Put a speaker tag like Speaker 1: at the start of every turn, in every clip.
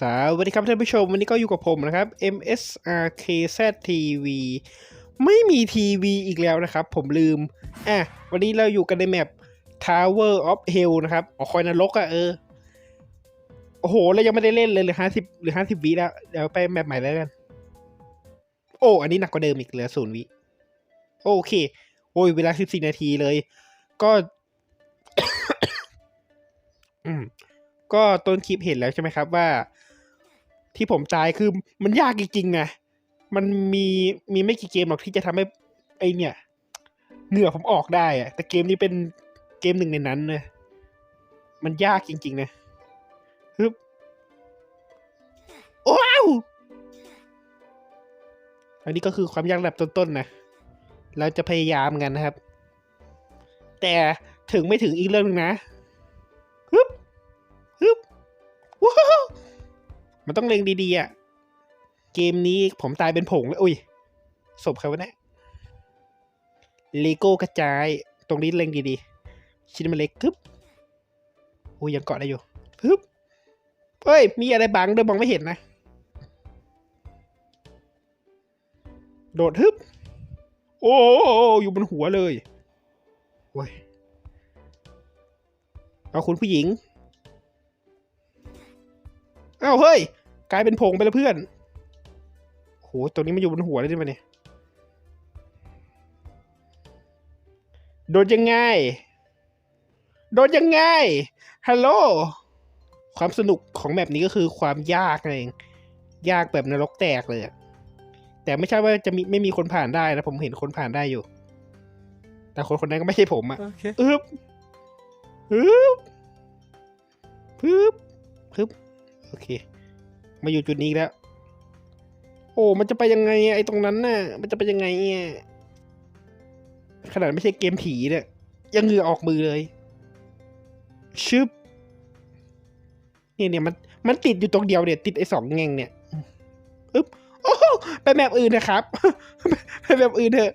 Speaker 1: สวัสดีครับท่านผู้ชม วันนี้ก็อยู่กับผมนะครับ MSRKZ TV ไม่มีทีวีอีกแล้วนะครับ ผมลืม อะ วันนี้เราอยู่กันในแมป Tower of Hell นะครับอ๋อคอยนรกอะเออ โอ้โหแล้วยังไม่ได้เล่นเลยหลือห้าสิบหรือห้าสิบวิแล้ว เดี๋ยวไปแมปใหม่แล้วกัน โอ้ อันนี้หนักกว่าเดิมอีกเหลือศูนย์วิ โอเค โอ้ย เวลาสิบสี่นาทีเลย ก็ อืมก็ต้นคลิปเห็นแล้วใช่ไหมครับว่า ที่ผมตายคือมันยากจริงๆนะมันมีมีไม่กี่เกมหรอกที่จะทำให้ไอเนี่ย เหงื่อผมออกได้อะแต่เกมนี้เป็นเกมหนึ่งในนั้นนะมันยากจริง ๆ นะฮึบว้าวอันนี้ก็คือความยากระดับต้นๆนะเราจะพยายามกันนะครับ แต่ถึงไม่ถึงอีกเรื่องหนึงนะ มันต้องเล็งดีๆอะ เกมนี้ผมตายเป็นผงเลยอุ้ย ศพใครวะเนี่ยเลโก้กระจาย ตรงนี้เล็งดีๆ ชิ้นมันเล็กทึบอุ้ยยังเกาะได้อยู่ทึบเฮ้ย มีอะไรบังเดิมมองไม่เห็นนะ โดดทึบ โอ้โหอยู่บนหัวเลยโอ้ยเอาคุณผู้หญิง อ้าวเฮ้ย กลายเป็นผงไปแล้วเพื่อนโหตัวนี้มันอยู่บนหัวเลยใช่ไหมเนี่ยโดนยังไง โดนยังไง ฮัลโหล ความสนุกของแบบนี้ก็คือความยากนั่นเอง ยากแบบนรกแตกเลยอะแต่ไม่ใช่ว่าจะมีไม่มีคนผ่านได้นะ ผมเห็นคนผ่านได้อยู่ แต่คนคนนั้นก็ไม่ใช่ผมอะ
Speaker 2: Okay.
Speaker 1: อึบอึบพึบพึบ โอเค มาอยู่จุดนี้แล้ว โอ้ มันจะไปยังไงไอ้ตรงนั้นน่ะ มันจะไปยังไงอะขนาดไม่ใช่เกมผีเนี่ยยังเหงื่อออกมือเลย ชึบเนี่ยเนี่ยมันมันติดอยู่ตรงเดียวเนี่ย ติดไอ้สองแง่งเนี่ยอึ๊บโอ้โหไปแบบอื่นนะครับไปแบบอื่นเถอะ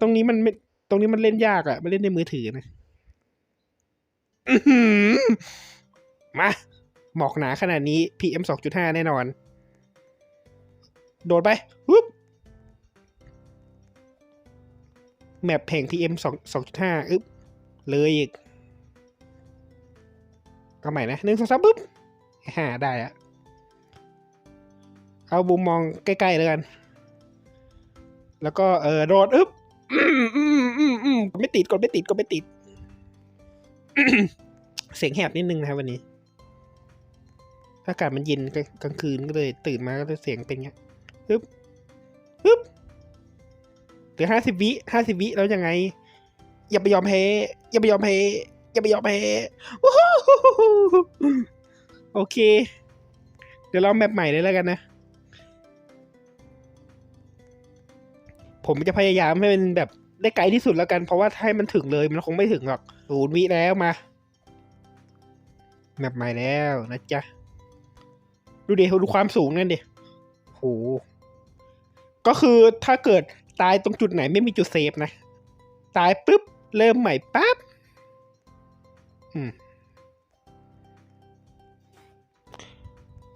Speaker 1: ตรงนี้มันไม่ตรงนี้มันเล่นยากอะมันเล่นในมือถือนะมา หมอกหนาขนาดนี้ PM สองจุดห้าแน่นอน โดดไปฮึบแมปแผง PM สองสองจุดห้าอึบเลยอีก เอาใหม่นะหนึ่งสองสามปึ๊บฮ่าได้อะเอาบุมมองใกล้ๆแล้วกัน แล้วก็เออโดดอึบกดไม่ติดกดไม่ติดกดไม่ติด เสียงแหบนิดนึงนะครับวันนี้ อากาศมันเย็นกลางกลางคืนก็เลย ตื่นมาก็เลยเสียงเป็นเงี้ยฮึบฮึบหลือห้าสิบวิห้าสิบวิแล้วยังไง อย่าไปยอมแพ้อย่าไปยอมแพ้อย่าไปยอมแพ้โอเค เดี๋ยวลองแมปใหม่เลยแล้วกันนะ ผมจะพยายามให้มันแบบได้ไกลที่สุดแล้วกัน เพราะว่าถ้าให้มันถึงเลยมันคงไม่ถึงหรอกศูนย์วิแล้วมา แมปใหม่แล้วนะจ๊ะ ดูดิดูความสูงนั่นดิโหก็คือถ้าเกิดตายตรงจุดไหนไม่มีจุดเซฟนะ ตายปุ๊บ เริ่มใหม่ปั๊บอืม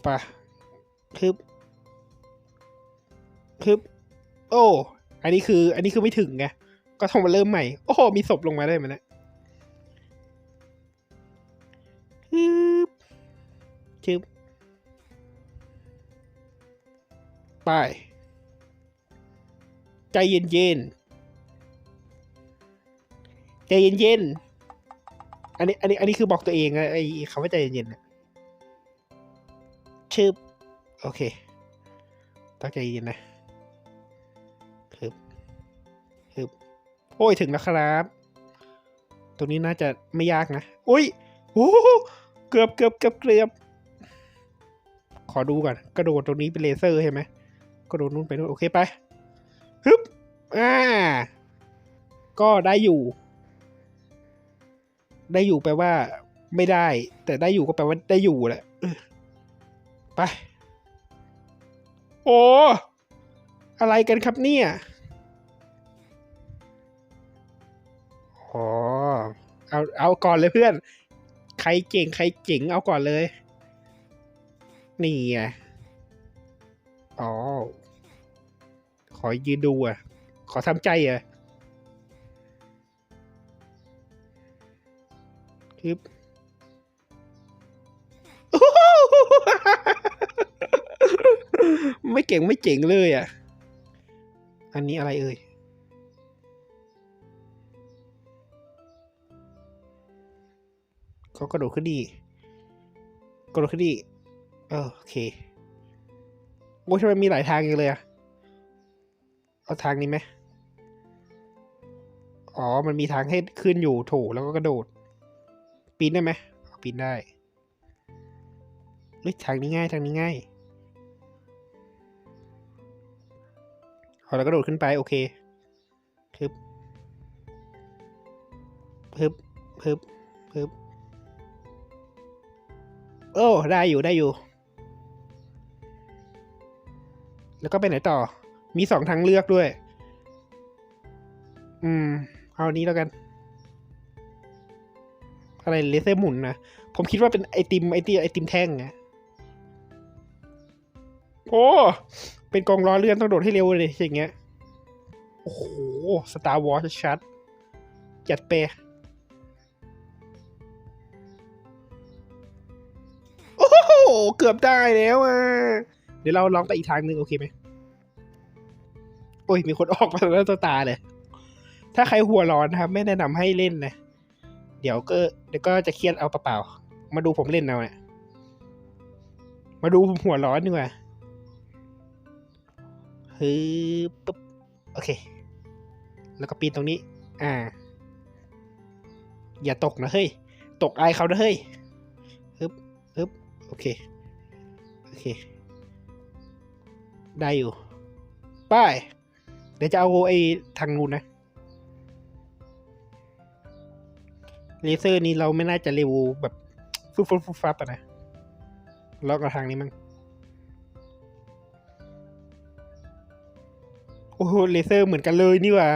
Speaker 1: ปะคึบคึบโอ้ อันนี้คือ อันนี้คือไม่ถึงไง ก็ต้องมาเริ่มใหม่ โอ้โห มีศพลงมาได้ไหมเนะฮึบชึบ ไป ใจเย็นเย็นใจเย็นเย็นอันนี้ อันนี้ อันนี้คือบอกตัวเองนะไอ้คำว่าใจเย็นเย็นๆนะชึบโอเคตั้งใจเย็นนะฮึบฮึบโอ้ย ถึงแล้วครับ ตรงนี้น่าจะไม่ยากนะ อุ้ยโอ้โหเกือบเกือบเกือบเกือบ ขอดูก่อน กระโดดตรงนี้เป็นเลเซอร์ใช่ไหม กระโดดนู่นไปนู่นโอเคไปฮึบอ่าก็ได้อยู่ ได้อยู่แปลว่า ไม่ได้ แต่ได้อยู่ก็แปลว่าได้อยู่แหละไป โอ้ อะไรกันครับเนี่ยอ๋อเอาเอาก่อนเลยเพื่อน ใครเจ๋งใครเจ๋งเอาก่อนเลย นี่ไง อ๋อ ขอยืนดูอะ ขอทำใจอะคือไม่เก่งไม่เจ๋งเลยอะ อันนี้อะไรเอ่ย เขากระโดดขึ้นดี กระโดดขึ้นดีเออโอเค โอ้ทำไมมีหลายทางอย่างเลยอะเอาทางนี้ไหมอ๋อ มันมีทางให้ขึ้นอยู่โถแล้วก็กระโดด ปีนได้ไหมปีนได้เฮ้ยทางนี้ง่ายทางนี้ง่ายเอาแล้วก็โดดขึ้นไป โอเคพึบพึบพึบพึบโอ้ ได้อยู่ได้อยู่ แล้วก็ไปไหนต่อ มีสองทางเลือกด้วย อืม เอาอันนี้แล้วกัน อะไรเลเซอร์หมุนนะ ผมคิดว่าเป็นไอติมไอติมไอติมแท่งนะโอ้ เป็นกองล้อเลื่อนต้องโดดให้เร็วเลยอย่างเงี้ย โอ้โห สตาร์วอร์ชัดจัดเปะโอ้โห เกือบได้แล้วอะ เดี๋ยวเราลองไปอีกทางหนึ่งโอเคไหมโอ้ยมีคนออกมาแล้วตัวตาเลย ถ้าใครหัวร้อนนะครับ ไม่แนะนำให้เล่นนะ เดี๋ยวก็เดี๋ยวก็จะเครียดเอาเปล่าๆมาดูผมเล่นเอาเนี่ยมาดูผมหัวร้อนดีกว่าฮึปุ๊บโอเค แล้วก็ปีนตรงนี้ อ่า อย่าตกนะเฮ้ย ตกอายเขานะเฮ้ยฮึบฮึบโอเค โอเค ได้อยู่ ป้าย เดี๋ยวจะเอาไอ้ทางนู้นนะเลเซอร์นี้เราไม่น่าจะเร็วแบบฟุบฟุบฟุบฟับอะนะล็อกกับทางนี้มั้งโอ้โหเลเซอร์เหมือนกันเลยนี่ว่า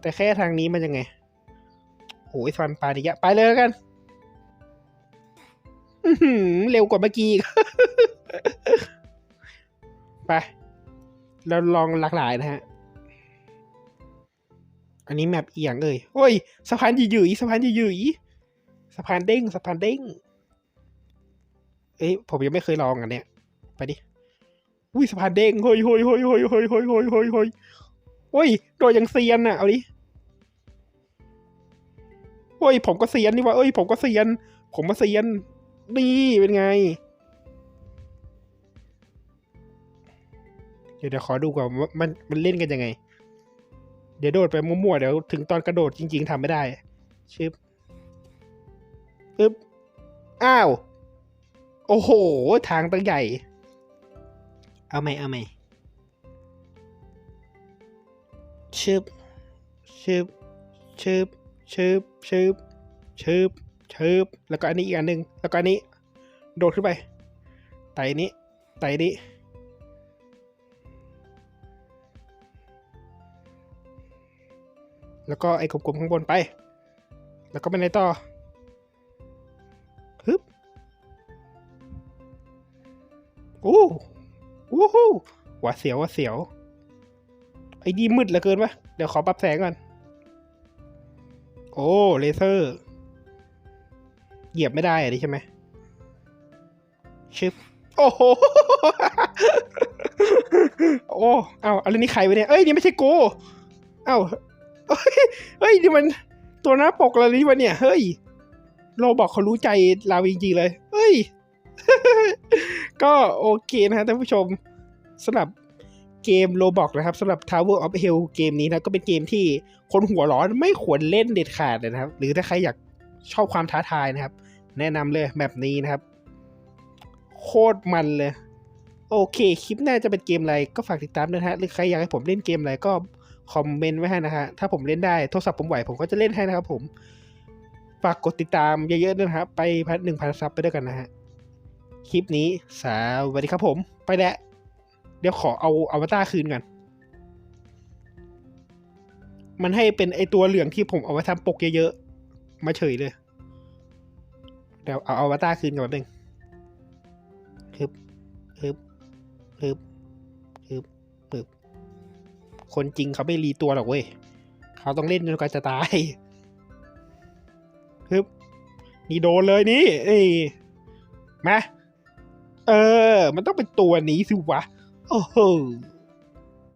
Speaker 1: แต่แค่ทางนี้มันยังไงโอ้ยฟันปลาดิยะ ไปเลยกันอืเร็วกว่าเมื่อกี้อีก ไปเราลองหลากหลายนะฮะ อันนี้แมปเอียงเอ่ยโอ้ยสะพานยืยๆสะพานยืยๆสะพานเด้งสะพานเด้งเอ้ยผมยังไม่เคยลองอันเนี้ยไปดิอุ้ยสะพานเด้งเฮ้ยเฮ้ยเฮ้ยเฮ้ยเฮ้ยเฮ้ยเฮ้ยเฮ้ยเฮ้ยโอ้ยโดดยังเซียนอะเอาดิโอ้ยผมก็เซียนนี่ว่าเอ้ยผมก็เซียน ผมมาเซียน นี่เป็นไง เดี๋ยวเดี๋ยวขอดูก่อนว่ามันมันเล่นกันยังไง เดี๋ยวโดดไปมั่วๆเดี๋ยวถึงตอนกระโดดจริง ๆทำไม่ได้ชิบปึ๊บ อ้าว โอ้โห ทางตั้งใหญ่ เอาไหมเอาไหมชึบชึบชึบชึบชึบชึบชึบแล้วก็อันนี้อีกอันหนึ่งแล้วก็อันนี้ โดดขึ้นไป ไต่นี้ ไต่นี้ แล้วก็ไอ้กลมๆข้างบนไป แล้วก็ไปไหนต่อฮึบโอ้โอ้โหหวาเสียวหวาเสียว ไอ้ดีมืดเหลือเกินวะเดี๋ยวขอปรับแสงก่อน โอ้ เลเซอร์ เหยียบไม่ได้อะดิใช่ไหมชึบโอ้โห โอ้ เอาอะไรนี่ใครวะเนี่ย เอ้ย นี่ไม่ใช่กู เอ้า เฮ้ยเฮ้ยนี่มันตัวหน้าปกอะไรนี่วะเนี่ย เฮ้ยโรบอกเขารู้ใจเราจริงๆเลย เฮ้ย ก็โอเคนะฮะท่านผู้ชมสำหรับเกมโ o บอกนะครับสำหรับ Tower of Hell เกมนี้นะก็เป็นเกมที่คนหัวร้อนไม่ควรเล่นเด็ดขาดเลยนะครับ หรือถ้าใครอยากชอบความท้าทายนะครับ แนะนำเลยแบบนี้นะครับ โคตรมันเลย โอเค คลิปหน้าจะเป็นเกมอะไรก็ฝากติดตามด้วยนะฮะ หรือใครอยากให้ผมเล่นเกมอะไรก็ คอมเมนต์ไว้ให้นะฮะ ถ้าผมเล่นได้ โทรศัพท์ผมไหวผมก็จะเล่นให้นะครับผม ฝากกดติดตามเยอะๆด้วยนะครับ ไปพันหนึ่งพันซับไปด้วยกันนะฮะ คลิปนี้สวัสดีครับผม ไปแล้ว เดี๋ยวขอเอาอวตารคืนกัน มันให้เป็นไอตัวเหลืองที่ผมเอาไว้ทำปกเยอะๆ มาเฉยเลย เดี๋ยวเอาอวตารคืนก่อนแป๊บนึงครับฮึบฮึบฮึบฮึบ คนจริงเขาไม่รีตัวหรอกเว้ย เขาต้องเล่นจนกว่าจะตายฮึบนี่โดนเลยนี่เอ้ยมาเออ มันต้องเป็นตัวนี้สิวะ โอ้โห